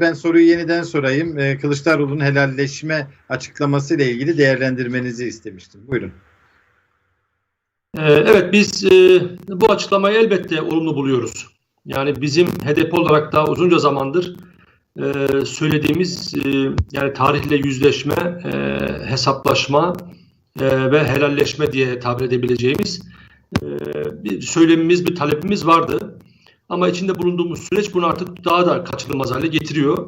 Ben soruyu yeniden sorayım. Ee, Kılıçdaroğlu'nun helalleşme açıklaması ile ilgili değerlendirmenizi istemiştim. Buyurun. Ee, Evet biz e, bu açıklamayı elbette olumlu buluyoruz. Yani bizim HDP olarak da uzunca zamandır e, söylediğimiz e, yani tarihle yüzleşme, hesaplaşma ve helalleşme diye tabir edebileceğimiz bir söylemimiz, bir talebimiz vardı. Ama içinde bulunduğumuz süreç bunu artık daha da kaçınılmaz hale getiriyor.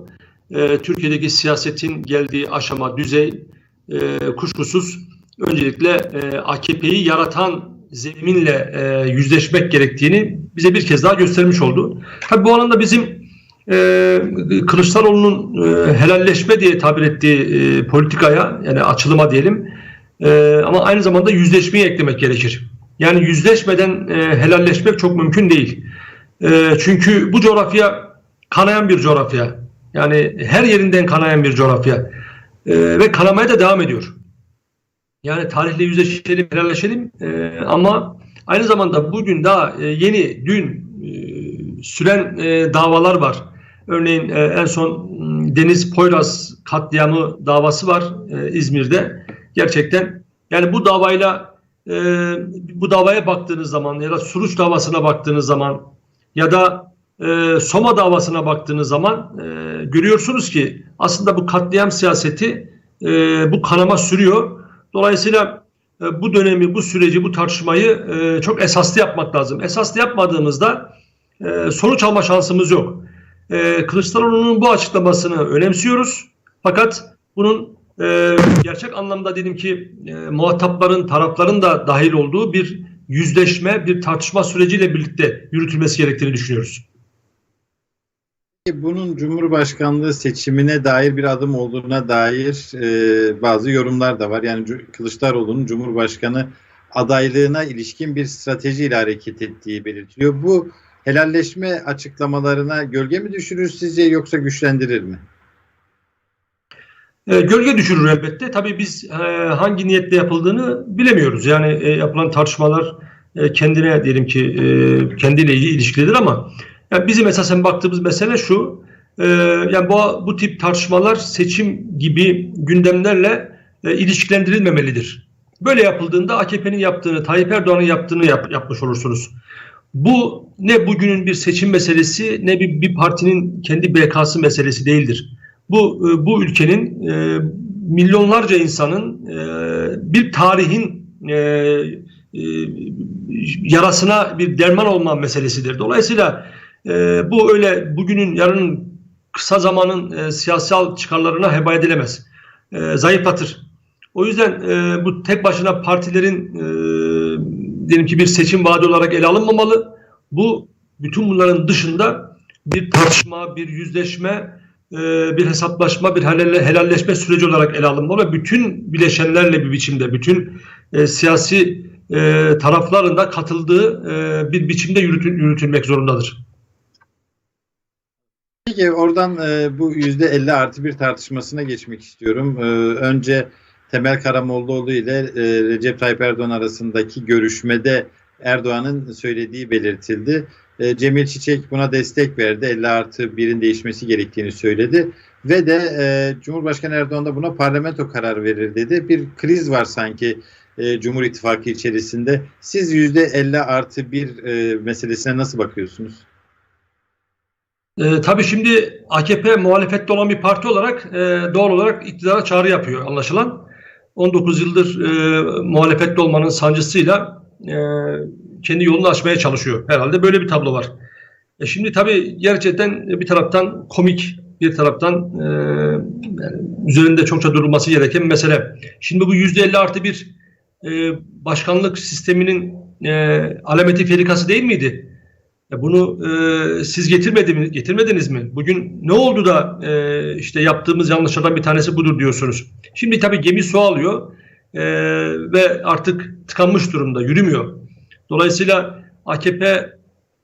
E, Türkiye'deki siyasetin geldiği aşama, düzey e, kuşkusuz öncelikle e, AKP'yi yaratan zeminle e, yüzleşmek gerektiğini bize bir kez daha göstermiş oldu. Tabii bu alanda bizim e, Kılıçdaroğlu'nun e, helalleşme diye tabir ettiği e, politikaya yani açılıma diyelim e, ama aynı zamanda yüzleşmeyi eklemek gerekir. Yani yüzleşmeden e, helalleşmek çok mümkün değil. E, çünkü bu coğrafya kanayan bir coğrafya. Yani her yerinden kanayan bir coğrafya. E, ve kanamaya da devam ediyor. Yani tarihle yüzleşelim, helalleşelim e, ama aynı zamanda bugün daha e, yeni, dün e, süren e, davalar var. Örneğin e, en son m, Deniz Poyraz katliamı davası var e, İzmir'de. Gerçekten yani bu davayla e, bu davaya baktığınız zaman ya da Suruç davasına baktığınız zaman ya da e, Soma davasına baktığınız zaman e, görüyorsunuz ki aslında bu katliam siyaseti e, bu kanama sürüyor. Dolayısıyla e, bu dönemi, bu süreci, bu tartışmayı e, çok esaslı yapmak lazım. Esaslı yapmadığımızda e, sonuç alma şansımız yok. E, Kılıçdaroğlu'nun bu açıklamasını önemsiyoruz. Fakat bunun e, gerçek anlamda dedim ki e, muhatapların, tarafların da dahil olduğu bir yüzleşme, bir tartışma süreciyle birlikte yürütülmesi gerektiğini düşünüyoruz. Bunun Cumhurbaşkanlığı seçimine dair bir adım olduğuna dair e, bazı yorumlar da var. Yani Kılıçdaroğlu'nun Cumhurbaşkanı adaylığına ilişkin bir stratejiyle hareket ettiği belirtiliyor. Bu helalleşme açıklamalarına gölge mi düşürür sizce yoksa güçlendirir mi? E, gölge düşürür elbette. Tabii biz e, hangi niyetle yapıldığını bilemiyoruz. Yani e, yapılan tartışmalar e, kendine diyelim ki e, kendiyle ilgili ilişkilidir ama yani bizim esasen baktığımız mesele şu. e, yani bu bu tip tartışmalar seçim gibi gündemlerle e, ilişkilendirilmemelidir. Böyle yapıldığında AKP'nin yaptığını, Tayyip Erdoğan'ın yaptığını yap- yapmış olursunuz. Bu ne bugünün bir seçim meselesi ne bir, bir partinin kendi BK'sı meselesi değildir. Bu e, bu ülkenin e, milyonlarca insanın e, bir tarihin yarasına bir derman olma meselesidir. Dolayısıyla bu öyle bugünün yarının kısa zamanın siyasal çıkarlarına heba edilemez. Zayıflatır. O yüzden bu tek başına partilerin diyelim ki bir seçim vaadi olarak ele alınmamalı. Bu bütün bunların dışında bir tartışma, bir yüzleşme, bir hesaplaşma, bir helalle- helalleşme süreci olarak ele alınmalı ve bütün bileşenlerle bir biçimde, bütün e, siyasi e, tarafların da katıldığı e, bir biçimde yürütül- yürütülmek zorundadır. Peki oradan bu yüzde 50 artı bir tartışmasına geçmek istiyorum. Önce Temel Karamollaoğlu ile e, Recep Tayyip Erdoğan arasındaki görüşmede Erdoğan'ın söylediği belirtildi. E, Cemil Çiçek buna destek verdi. 50 artı 1'in değişmesi gerektiğini söyledi. Ve de e, Cumhurbaşkanı Erdoğan da buna parlamento karar verir dedi. Bir kriz var sanki e, Cumhur İttifakı içerisinde. Siz yüzde 50 artı 1 e, meselesine nasıl bakıyorsunuz? E, tabii şimdi AKP muhalefette olan bir parti olarak e, doğal olarak iktidara çağrı yapıyor anlaşılan. 19 yıldır e, muhalefette olmanın sancısıyla e, kendi yolunu açmaya çalışıyor. Herhalde böyle bir tablo var. E, şimdi tabii gerçekten bir taraftan komik, bir taraftan e, üzerinde çokça durulması gereken mesele. Şimdi bu %50 artı bir e, başkanlık sisteminin e, alameti ferikası değil miydi? Ya bunu e, siz getirmedi mi, getirmediniz mi? Bugün ne oldu da e, işte yaptığımız yanlışlardan bir tanesi budur diyorsunuz. Şimdi tabii gemi su alıyor e, ve artık tıkanmış durumda, yürümüyor. Dolayısıyla AKP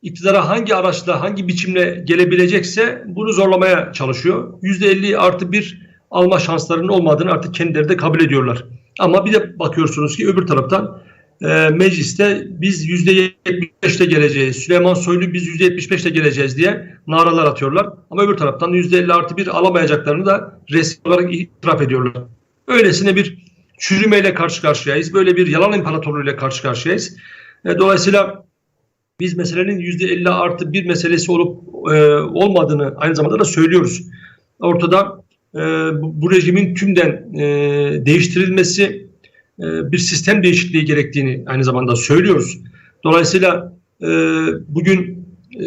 iktidara hangi araçla, hangi biçimle gelebilecekse bunu zorlamaya çalışıyor. %50 artı bir alma şanslarının olmadığını artık kendileri de kabul ediyorlar. Ama bir de bakıyorsunuz ki öbür taraftan e, mecliste biz %75'te geleceğiz, Süleyman Soylu biz %75'te geleceğiz diye naralar atıyorlar. Ama öbür taraftan %50 artı bir alamayacaklarını da resmi olarak itiraf ediyorlar. Öylesine bir çürümeyle karşı karşıyayız. Böyle bir yalan imparatorluğuyla karşı karşıyayız. E, dolayısıyla biz meselenin %50 artı bir meselesi olup e, olmadığını aynı zamanda da söylüyoruz. Ortada e, bu, bu rejimin tümden e, değiştirilmesi e, bir sistem değişikliği gerektiğini aynı zamanda söylüyoruz. Dolayısıyla e, bugün e,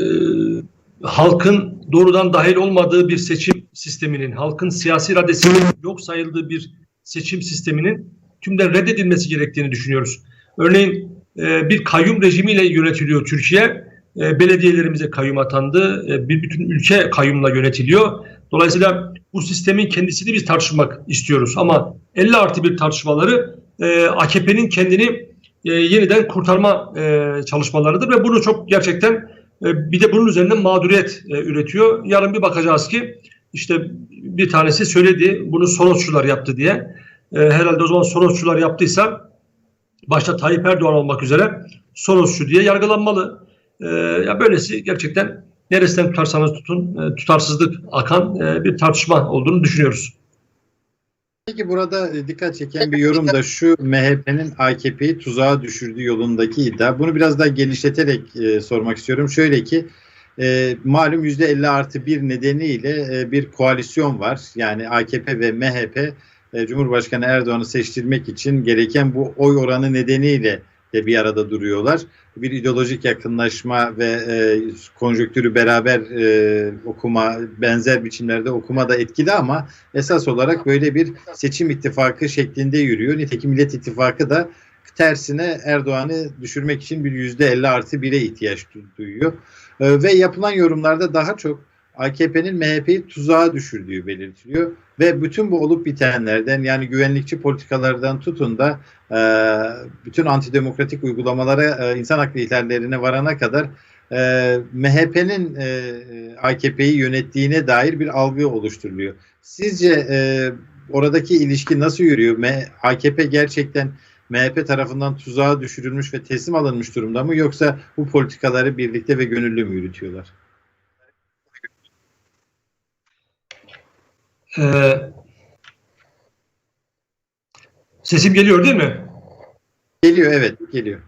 halkın doğrudan dahil olmadığı bir seçim sisteminin, halkın siyasi iradesinin yok sayıldığı bir seçim sisteminin tümden reddedilmesi gerektiğini düşünüyoruz. Örneğin e, bir kayyum rejimiyle yönetiliyor Türkiye. E, belediyelerimize kayyum atandı. E, bir bütün ülke kayyumla yönetiliyor. Dolayısıyla bu sistemin kendisini biz tartışmak istiyoruz. Ama 50 artı bir tartışmaları e, AKP'nin kendini e, yeniden kurtarma e, çalışmalarıdır ve bunu çok gerçekten e, bir de bunun üzerinden mağduriyet e, üretiyor. Yarın bir bakacağız ki işte bir tanesi söyledi bunu Sorosçular yaptı diye. Herhalde o zaman Sorosçular yaptıysa başta Tayyip Erdoğan olmak üzere Sorosçu diye yargılanmalı. E, ya böylesi gerçekten neresinden tutarsanız tutun e, tutarsızlık akan e, bir tartışma olduğunu düşünüyoruz. Peki burada e, dikkat çeken bir yorum da şu MHP'nin AKP'yi tuzağa düşürdüğü yolundaki iddia. Bunu biraz daha genişleterek e, sormak istiyorum. Şöyle ki e, malum %50 artı bir nedeniyle e, bir koalisyon var. Yani AKP ve MHP e, Cumhurbaşkanı Erdoğan'ı seçtirmek için gereken bu oy oranı nedeniyle de bir arada duruyorlar. Bir ideolojik yakınlaşma ve e, konjonktürü beraber e, okuma, benzer biçimlerde okuma da etkili ama esas olarak böyle bir seçim ittifakı şeklinde yürüyor. Nitekim Millet İttifakı da tersine Erdoğan'ı düşürmek için bir yüzde 50 artı 1'e ihtiyaç duyuyor. E, ve yapılan yorumlarda daha çok AKP'nin MHP'yi tuzağa düşürdüğü belirtiliyor. Ve bütün bu olup bitenlerden yani güvenlikçi politikalardan tutun da e, bütün antidemokratik uygulamalara, e, insan hakları ihlallerine varana kadar e, MHP'nin e, AKP'yi yönettiğine dair bir algı oluşturuluyor. Sizce e, oradaki ilişki nasıl yürüyor? M AKP gerçekten MHP tarafından tuzağa düşürülmüş ve teslim alınmış durumda mı yoksa bu politikaları birlikte ve gönüllü mü yürütüyorlar? Ee, sesim geliyor değil mi? Geliyor evet geliyor.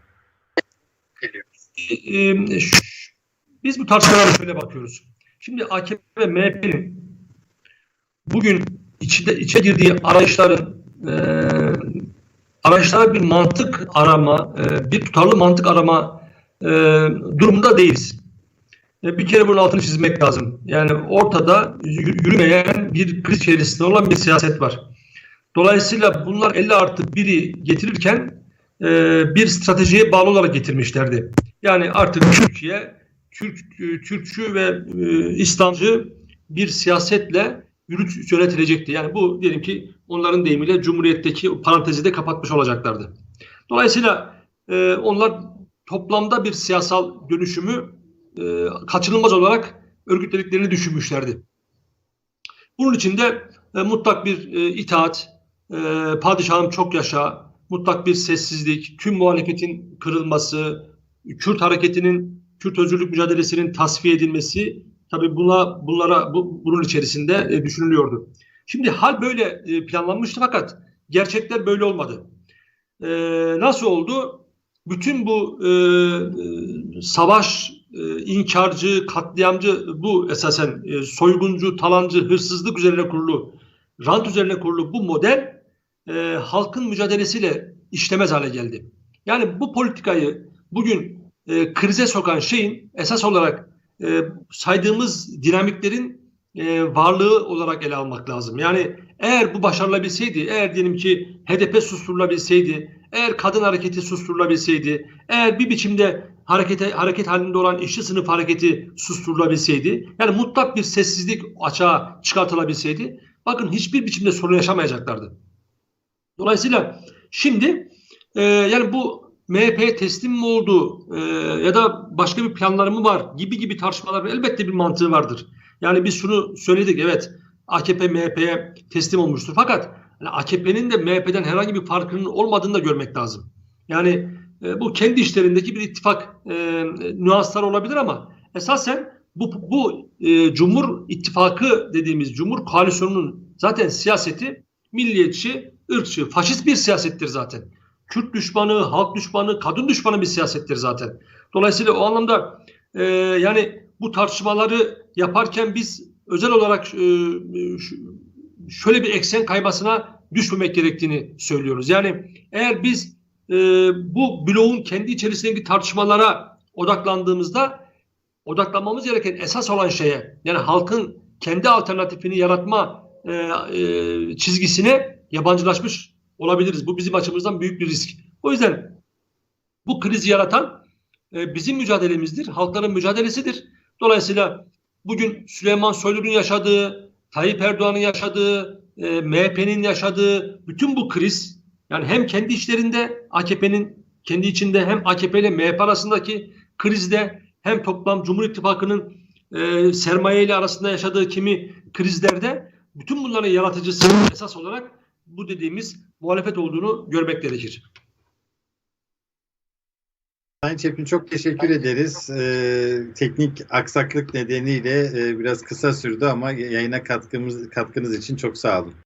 Geliyor. Ee, biz bu tartışmalara şöyle bakıyoruz. Şimdi AKP ve MHP'nin bugün içinde içe girdiği arayışların e, arayışlara bir mantık arama, e, bir tutarlı mantık arama e, durumunda değiliz. E, bir kere bunun altını çizmek lazım. Yani ortada yürümeyen bir kriz içerisinde olan bir siyaset var. Dolayısıyla bunlar 50 artı 1'i getirirken e, bir stratejiye bağlı olarak getirmişlerdi. Yani artık Türkiye Türk, e, Türkçü ve İslamcı bir siyasetle yürüt, yönetilecekti. Yani bu diyelim ki onların deyimiyle Cumhuriyet'teki parantezi de kapatmış olacaklardı. Dolayısıyla onlar toplamda bir siyasal dönüşümü e, kaçınılmaz olarak örgütlediklerini düşünmüşlerdi. Bunun için de e, mutlak bir e, itaat, e, padişahım çok yaşa, mutlak bir sessizlik, tüm muhalefetin kırılması, Kürt hareketinin, Kürt özgürlük mücadelesinin tasfiye edilmesi tabi buna bunlara bu, bunun içerisinde e, düşünülüyordu. Şimdi hal böyle e, planlanmıştı fakat gerçekler böyle olmadı. E, nasıl oldu? Bütün bu e, e savaş e, inkarcı, katliamcı bu esasen e, soyguncu, talancı, hırsızlık üzerine kurulu, rant üzerine kurulu bu model e, halkın mücadelesiyle işlemez hale geldi. Yani bu politikayı bugün e, krize sokan şeyin esas olarak saydığımız dinamiklerin varlığı olarak ele almak lazım. Yani eğer bu başarılabilseydi, eğer diyelim ki HDP susturulabilseydi, eğer kadın hareketi susturulabilseydi, eğer bir biçimde harekete hareket halinde olan işçi sınıf hareketi susturulabilseydi, yani mutlak bir sessizlik açığa çıkartılabilseydi, bakın hiçbir biçimde sorun yaşamayacaklardı. Dolayısıyla şimdi e, yani bu MHP'ye teslim mi oldu e, ya da başka bir planları mı var gibi gibi tartışmalar elbette bir mantığı vardır. Yani biz şunu söyledik evet AKP MHP'ye teslim olmuştur. Fakat yani AKP'nin de MHP'den herhangi bir farkının olmadığını da görmek lazım. Yani e, bu kendi işlerindeki bir ittifak e, nüansları olabilir ama esasen bu, bu e, Cumhur İttifakı dediğimiz Cumhur Koalisyonu'nun zaten siyaseti milliyetçi, ırkçı, faşist bir siyasettir zaten. Kürt düşmanı, halk düşmanı, kadın düşmanı bir siyasettir zaten. Dolayısıyla o anlamda e, yani bu tartışmaları yaparken biz özel olarak e, şöyle bir eksen kaymasına düşmemek gerektiğini söylüyoruz. Yani eğer biz e, bu bloğun kendi içerisindeki tartışmalara odaklandığımızda odaklanmamız gereken esas olan şeye yani halkın kendi alternatifini yaratma e, e, çizgisine yabancılaşmış olabiliriz. Bu bizim açımızdan büyük bir risk. O yüzden bu krizi yaratan e, bizim mücadelemizdir, halkların mücadelesidir. Dolayısıyla bugün Süleyman Soylu'nun yaşadığı, Tayyip Erdoğan'ın yaşadığı, e, MHP'nin yaşadığı bütün bu kriz yani hem kendi içlerinde AKP'nin kendi içinde hem AKP ile MHP arasındaki krizde hem toplam Cumhur İttifakı'nın e, sermaye ile arasında yaşadığı kimi krizlerde bütün bunların yaratıcısı esas olarak bu dediğimiz muhalefet olduğunu görmek gerekir. Sayın Çepin çok teşekkür ederiz. Ee, teknik aksaklık nedeniyle e, biraz kısa sürdü ama yayına katkımız katkınız için çok sağ olun.